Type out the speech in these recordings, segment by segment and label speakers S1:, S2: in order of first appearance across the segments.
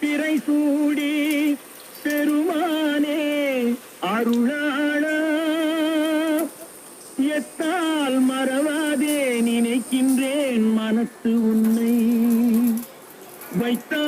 S1: பிறை சூடி பெருமானே அருளாளா. எத்தால் மறவாதே நினைக்கின்றேன் மனத்து உன்னை. வைத்தாய்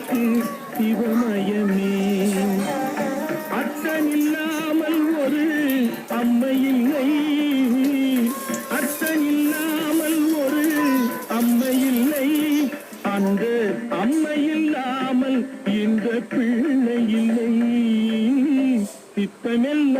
S1: எனக்கு சிவமயமே அத்தனில்லாமல் ஒரு அம்மை இல்லை அத்தனில்லாமல் ஒரு அம்மை இல்லை அந்த அம்மை இல்லாமல் இந்த பிள்ளை இல்லை. சித்தமெல்லாம்